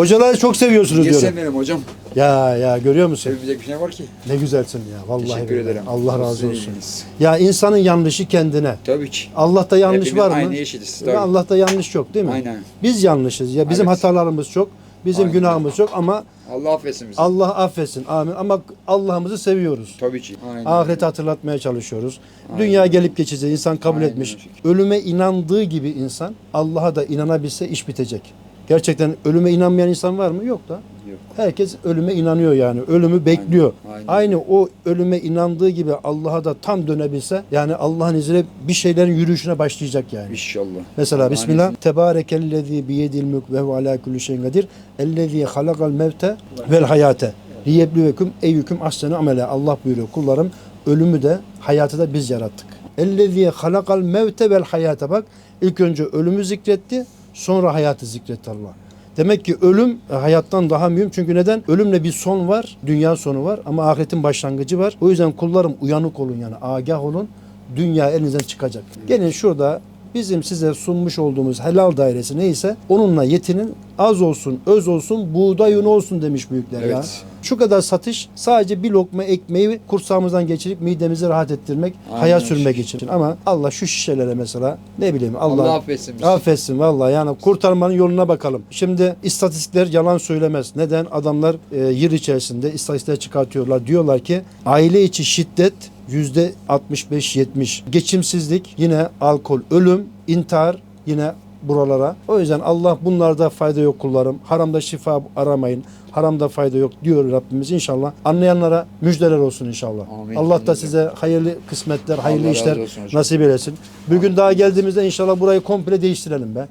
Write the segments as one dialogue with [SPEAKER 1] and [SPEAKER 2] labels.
[SPEAKER 1] Hocaları çok seviyorsunuz
[SPEAKER 2] Niye
[SPEAKER 1] diyorum.
[SPEAKER 2] sevmeyelim hocam?
[SPEAKER 1] Ya ya görüyor musun?
[SPEAKER 2] Sevilmeyecek bir şey var ki.
[SPEAKER 1] Ne güzelsin ya. Vallahi
[SPEAKER 2] Teşekkür
[SPEAKER 1] billahi.
[SPEAKER 2] ederim.
[SPEAKER 1] Allah razı
[SPEAKER 2] Sizin
[SPEAKER 1] olsun.
[SPEAKER 2] iyiliğiniz.
[SPEAKER 1] Ya insanın yanlışı kendine.
[SPEAKER 2] Tabii ki.
[SPEAKER 1] Allah'ta yanlış
[SPEAKER 2] Hepimiz
[SPEAKER 1] var mı?
[SPEAKER 2] aynı eşitiz. Tabii.
[SPEAKER 1] Allah'ta yanlış yok değil mi?
[SPEAKER 2] Aynen.
[SPEAKER 1] Biz yanlışız. Ya bizim
[SPEAKER 2] Evet.
[SPEAKER 1] hatalarımız çok. Bizim
[SPEAKER 2] Aynen.
[SPEAKER 1] günahımız çok ama
[SPEAKER 2] Allah affetsin bizi.
[SPEAKER 1] Allah affetsin. Amin. Ama Allah'ımızı seviyoruz.
[SPEAKER 2] Tabii ki. Aynen.
[SPEAKER 1] Ahireti hatırlatmaya çalışıyoruz. Dünya gelip geçecek. İnsan kabul
[SPEAKER 2] Aynen
[SPEAKER 1] etmiş.
[SPEAKER 2] öyle.
[SPEAKER 1] Ölüme inandığı gibi insan Allah'a da inanabilse iş bitecek. Gerçekten ölüme inanmayan insan var mı? Yok da.
[SPEAKER 2] Yok.
[SPEAKER 1] Herkes ölüme inanıyor yani. Ölümü bekliyor.
[SPEAKER 2] Aynen.
[SPEAKER 1] Aynı o ölüme inandığı gibi Allah'a da tam dönebilse yani Allah'ın izniyle bir şeylerin yürüyüşüne başlayacak yani.
[SPEAKER 2] İnşallah.
[SPEAKER 1] Mesela Bismillah. Tebarekellezî biyedil mülk ve alâ kulli şeyin kadir. Ellezî halakal mevte vel hayate. Liyeblüveküm eyyüküm ahsenu amele. Allah buyuruyor kullarım ölümü de hayatı da biz yarattık. Ellezî halakal mevte vel hayate bak. ilk önce ölümü zikretti sonra hayatı zikretti Allah. Demek ki ölüm e, hayattan daha mühim. Çünkü neden? Ölümle bir son var, dünya sonu var ama ahiretin başlangıcı var. O yüzden kullarım uyanık olun yani agah olun. Dünya elinizden çıkacak. Gelin şurada bizim size sunmuş olduğumuz helal dairesi neyse onunla yetinin az olsun, öz olsun, buğday unu olsun demiş büyükler ya.
[SPEAKER 2] Evet.
[SPEAKER 1] Şu kadar satış sadece bir lokma ekmeği kursağımızdan geçirip midemizi rahat ettirmek,
[SPEAKER 2] Aynen
[SPEAKER 1] hayat sürmek için. Ama Allah şu şişelere mesela ne bileyim Allah,
[SPEAKER 2] Allah affetsin bizi.
[SPEAKER 1] Affetsin vallahi yani kurtarmanın yoluna bakalım. Şimdi istatistikler yalan söylemez. Neden? Adamlar e, yıl içerisinde istatistikler çıkartıyorlar. Diyorlar ki aile içi şiddet yüzde 65-70. Geçimsizlik yine alkol, ölüm, intihar yine buralara. O yüzden Allah bunlarda fayda yok kullarım. Haramda şifa aramayın. Haramda fayda yok diyor Rabbimiz inşallah. Anlayanlara müjdeler olsun inşallah.
[SPEAKER 2] Amin.
[SPEAKER 1] Allah da size hayırlı kısmetler, hayırlı
[SPEAKER 2] Allah
[SPEAKER 1] işler nasip eylesin. Bugün daha geldiğimizde inşallah burayı komple değiştirelim be.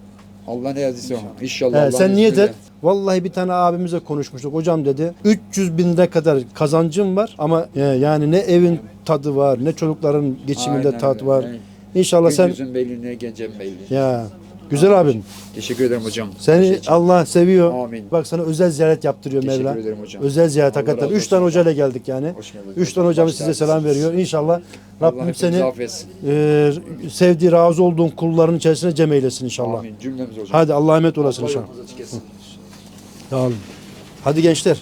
[SPEAKER 2] Allah ne yazdıysa o. İnşallah.
[SPEAKER 1] He,
[SPEAKER 2] Allah'ın
[SPEAKER 1] sen niyet
[SPEAKER 2] izniyle.
[SPEAKER 1] et. Vallahi bir tane abimize konuşmuştuk. Hocam dedi 300 bin lira kadar kazancım var ama e, yani ne evin tadı var ne çocukların geçiminde
[SPEAKER 2] Aynen
[SPEAKER 1] tat
[SPEAKER 2] öyle.
[SPEAKER 1] var.
[SPEAKER 2] Yani
[SPEAKER 1] İnşallah sen
[SPEAKER 2] Gündüzün belli ne gecem belli.
[SPEAKER 1] ya güzel abim.
[SPEAKER 2] Teşekkür ederim hocam.
[SPEAKER 1] Seni
[SPEAKER 2] Her şey için.
[SPEAKER 1] Allah seviyor.
[SPEAKER 2] Amin.
[SPEAKER 1] Bak sana özel ziyaret yaptırıyor
[SPEAKER 2] Teşekkür
[SPEAKER 1] Mevla.
[SPEAKER 2] ederim hocam.
[SPEAKER 1] Özel ziyaret
[SPEAKER 2] Allah
[SPEAKER 1] hakikaten.
[SPEAKER 2] razı
[SPEAKER 1] Üç
[SPEAKER 2] olsun.
[SPEAKER 1] tane hocayla geldik yani.
[SPEAKER 2] Hoş geldiniz.
[SPEAKER 1] Üç tane hocamız
[SPEAKER 2] Hoş
[SPEAKER 1] size selam veriyor. İnşallah
[SPEAKER 2] Allah
[SPEAKER 1] Rabbim
[SPEAKER 2] hepimizi
[SPEAKER 1] seni
[SPEAKER 2] affetsin.
[SPEAKER 1] e, sevdiği, razı olduğun kulların içerisine cem eylesin inşallah.
[SPEAKER 2] Amin. Cümlemiz hocam.
[SPEAKER 1] Hadi Allah'a emanet olasın
[SPEAKER 2] Allah
[SPEAKER 1] inşallah.
[SPEAKER 2] yolunuzu açık etsin.
[SPEAKER 1] Sağ olun. Hadi gençler.